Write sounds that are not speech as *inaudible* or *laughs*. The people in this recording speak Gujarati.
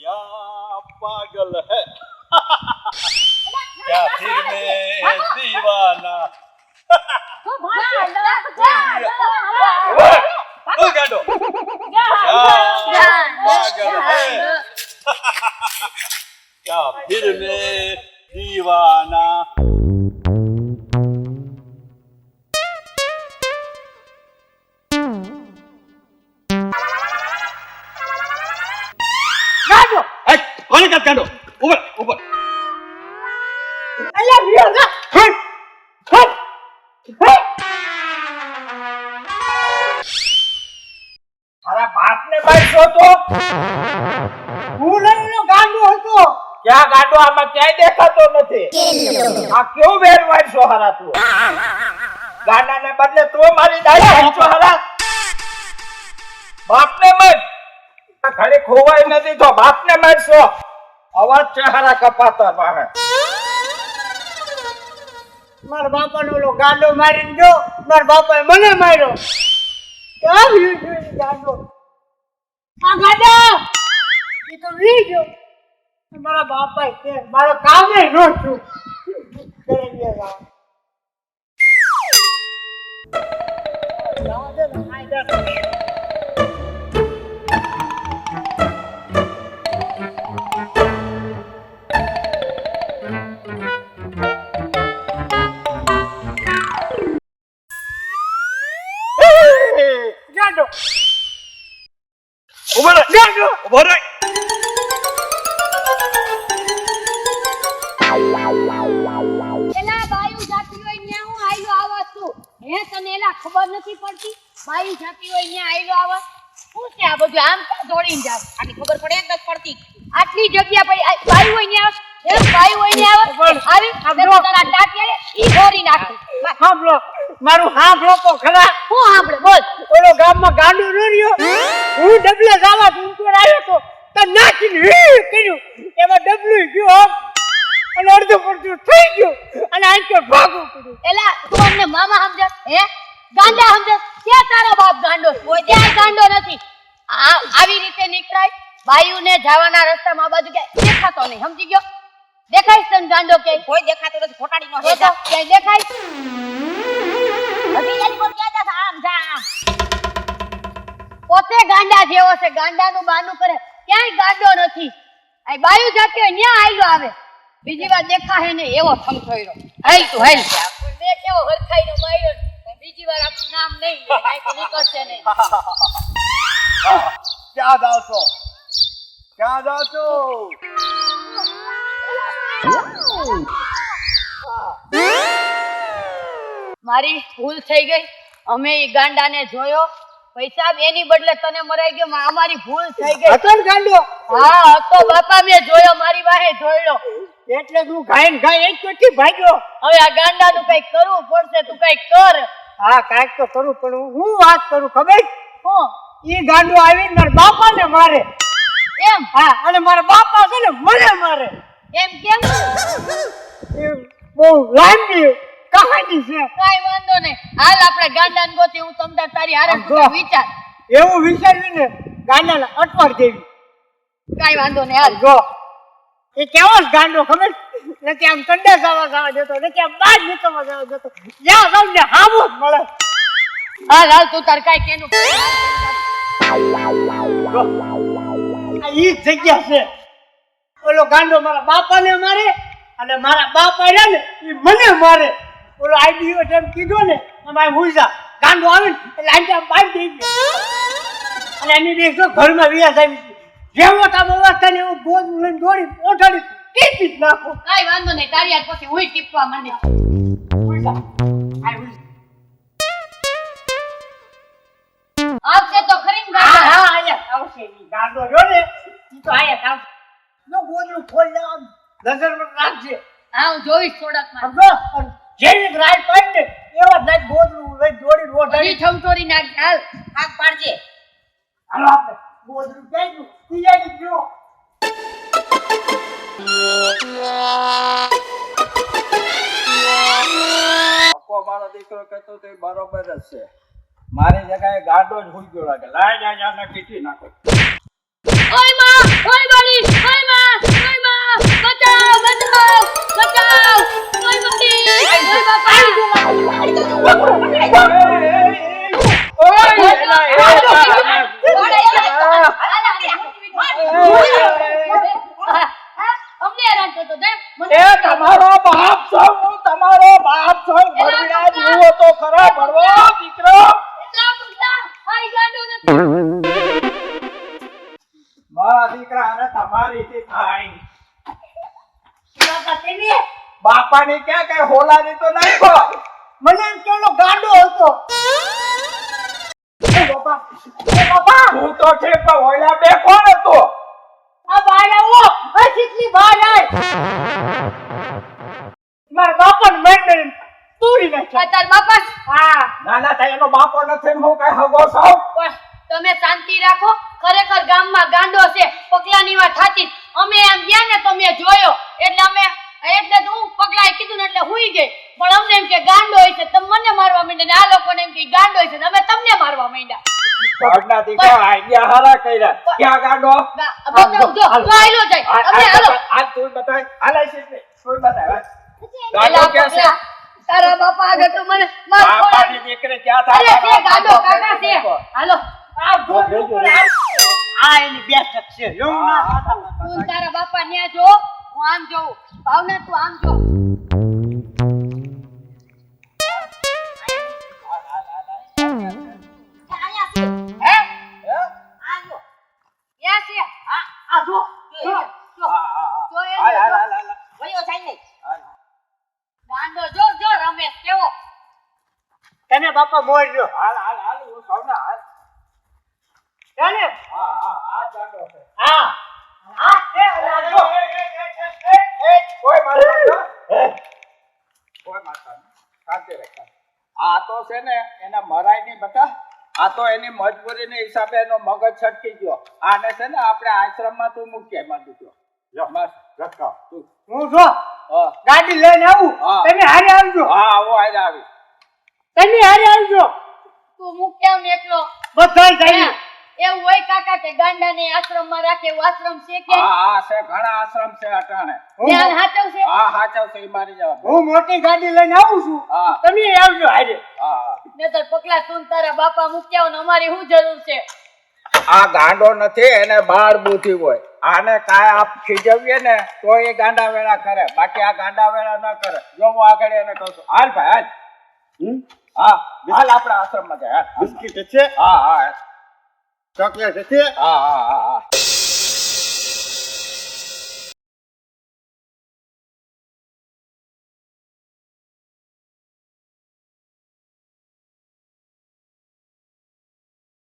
या पागल है क्या फिर मैं दीवाना ओ गांडो क्या पागल है क्या फिर मैं दीवाना કોને કાઢ ગાંડો ઉપર ઉપર હટ હટ. બાપને તો. હું ગાંડો હતો. ક્યાં ગાંડો? આમાં ક્યાંય દેખાતો નથી. આ કેવું વેર મારશો હરા તું? ગાંડાને બદલે તું મારી દાઢી હાંચો હરા બાપને આ ઘડી ખોવાય નથી તો બાપને મારશો. અવાજ છે હરા કપાતા પાસે મારા બાપાનો ઓલો ગાંડો જો મારા બાપાએ મને માર્યો. છે ગાંડો. આ ગાંડો! એ તો વી મારા બાપા કે, મારો કામે નો છું ખબર નથી પડતી. બાયુ જાતી હોય ન્યા આયલો આવસ શું છે આ બધું? આમ દોડીને જાવ? આની ખબર પડે જ નથી પડતી. આટલી જગ્યા પડી ભાઈ હોય ન્યા એમ ભાઈ હોય ન્યા આવે આવી તારા ટાટિયાને ઈ ભરી નાખે. સાંભળો મારું સાંભળો તો ખરા. હું સાંભળે? બોલ. ઓલો ગામમાં ગાંડો ન રહ્યો. હું ડબલે જાવા ઊંચો આવ્યો તો તો નાખીને હી કર્યું. એમાં ડબલું ગયો અને અડધું પડતું થઈ ગયું. અને આંચો ભાગું પડ્યું. એલા તું અમને મામા સમજ હે? ગાંડા સમજે? ક્યાં તારો બાપ ગાંડો ક્યાંય ગાંડો નથી. આ આવી રીતે નીકળાય બાયુને જવાના રસ્તામાં બાજુ કે દેખાતો નહીં. સમજી ગયો? દેખાય છે તને ગાંડો કે કોઈ દેખાતો નથી ખોટાડી નો ક્યાંય દેખાય? અભી એની બોલ ક્યાં જા આમ જા પોતે ગાંડા જેવો છે ગાંડાનું બાનું કરે. ક્યાંય ગાંડો નથી. આ બાયુ જાતે ન્યા આયલો આવે. બીજી વાર દેખાય ને એવો થમથોયરો હાલ તું હાલ. મેં કેવો હરખાઈનો માર્યો ને. બીજી વાર આપણું નામ નહીં લે *laughs* નહીં નીકળશે નહીં. *laughs* ક્યાં જાઓ છો? ક્યાં જાઓ છો? મારી ભૂલ થઈ ગઈ. અમે એ ગાંડાને જોયો. પૈસા એની બદલે તને મરાઈ ગયો અમારી ભૂલ થઈ ગઈ. હતો ને ગાંડો? હા હતો. બાપા મેં જોયો મારી વાહે જોયો. એટલે તું ગાયન ગાય એક કેટલી ભાગ્યો. હવે આ ગાંડાનું કઈ કરવું પડશે તું કઈ કર. હા કાંઈક તો કરું પણ હું વાત કરું ખબર? હું? ઈ ગાંડો આવીને મારા બાપાને મારે. એમ? હા અને મારા બાપા છે ને મને મારે. એમ કેમ? બહુ લાંબી કહાની છે. કાઈ વાંધો નહીં. હાલ આપણે ગાંડાને ગોતી હું તમને તારી હારે. વિચાર. એવું વિચાર્યું ને ગાંડાને અટવાડ દેવી. કાઈ વાંધો નહીં હાલ. જો. એ કેવો ગાંડો ખબર? નથી આમ કંડા જવા જતો ને નથી આમ બાજ નીકળવા જવા જતો. જ્યાં સૌ ને હામો જ મળે. હાલ હાલ તું તાર કાઈ કેનું આ ઈ જગ્યા છે. ઓલો ગાંડો મારા બાપાને મારે અને મારા બાપા રહ્યા ને એ મને મારે. ઓલો આઈડીઓ જેમ કીધો ને એમાં હું જા. ગાંડો આવે ને એટલે આમ બાંધી દઈ ગયો. અને એની દેખો ઘરમાં વ્યાસ આવી જેવો તામ અવાજ થાય ને એવું ગોદ લઈને દોડી ઓઠાડી ટીપી જ નાખો. કાઈ વાંધો નહીં તારી હાથ પછી હું ટીપવા માંડી. આવશે તો ખરી ને ગાંડા. હા અહીંયા આવશે. ઈ ગાંડો જો ને ઈ તો અહીંયા આવશે. જો ગોદડું ખોલી આમ નજર પર રાખજે. હા હું જોઈશ થોડાકમાં સમજો જેવી રાય પાડી ને એવા નાખ ગોદડું લઈ દોડી બધી ઓઢાડી ઠમઠોરી નાખ હાલ. હાથ પાડજે હાલો આપણે ગોદડું ક્યાં ગયું? તિયારી ગયો. પપ્પો કહેતો તે બરોબર જ છે. મારી જગ્યાએ ગાડો જ હુઈ ગયો લાગે. લાય જા જા નાખો. ઓયમાં ઓય બડી ઓયમાં બચાવ બચાવ બચાવ બાપાની ક્યાં કઈ હોલાની તો નાખો મને એમ કે ગાંડો હતો. બાપા બાપા. તું તો છે પણ હોલા બે કોણ હતો? આ બહાર આવો. આ ચીકલી બહાર આય. મારા બાપાને મેં તોડી નાખ્યા. તાર બાપા. જ. હા. નાના થાય એનો બાપો નથી હું કઈ હગો છું? તમે શાંતિ રાખો. ખરેખર ગામમાં ગાંડો છે. પગલાની વાત થાતી અમે એમ ગયા ને તો મેં જોયો. એટલે અમે એટલે તો હું પગલાએ કીધું ને એટલે હુઈ ગઈ પણ અમને એમ કે ગાંડો હોય છે તમે મને મારવા માંડ્યા ને આ લોકોને એમ કે ગાંડો હોય છે તમે તમને મારવા માંડ્યા. ઘરના દીકરા આઈડિયા હારા કર્યા? ક્યાં ગાડો? ગા- જો જો આયલો જાય. અમે હાલો. આ તું બતાય હાલાય છે ને તું બતાય ગાંડો ક્યાં છે? તારા બાપા આગળ તો મને માર બાપાની દીકરી ક્યાં અરે થાય ગાંડો કાકા છે. હાલો. આ જો જો બોલે. આ એની બેઠક છે એવું ના તું તારા બાપા ન્યા જો. હું આમ જોઉં. ભાવના તું આમ જો. બાપા મોરજો હાલ, હાલ, હાલ, હું સૌને હાલ. ચાલે? હા, હા, આ છે. હા. છે એ, એ, એ, એ, એ, એ, કોઈ મારતા કોઈ મારતા સાચે શાંતિ આ તો છે ને એના મરાય નહીં બટા. આ તો એની મજબૂરીને હિસાબે એનો મગજ છટકી ગયો. આને છે ને આપણે આશ્રમમાં તું મૂકીએ માર દીકરો બસ. તું. હું જો? ગાડી લઈને આવું? હા. તમે હારે આવજો. હા આવો હારે આવી તમે હારે આવજો. તું મૂક્યા ને એકલો? બધાય જાય. એવું હોય કાકા કે ગાંડાને આશ્રમમાં રાખે એવું આશ્રમ છે કે? હા હા છે ઘણા આશ્રમ છે અટાણે. ધ્યાન હાચવશે? હા હાચવ છે મારી જવાબ હું મોટી ગાડી લઈને આવું છું. તમે આવજો હારે. હા નહીતર પકલા તું તારા બાપા મુક્યા ને અમારી શું જરૂર છે? આ ગાંડો નથી એને બાર બુદ્ધિ હોય. આને કાય આપ ખીજવીએ ને તો એ ગાંડા વેળા કરે. બાકી આ ગાંડા વેળા ન કરે. જો હું આગળ એને કહું છું હાલ ભાઈ હાલ. હમ? હા હાલ આપણા આશ્રમમાં જાય. બિસ્કિટ છે? હા હા. ચોકલેટ છે? હા હા હા.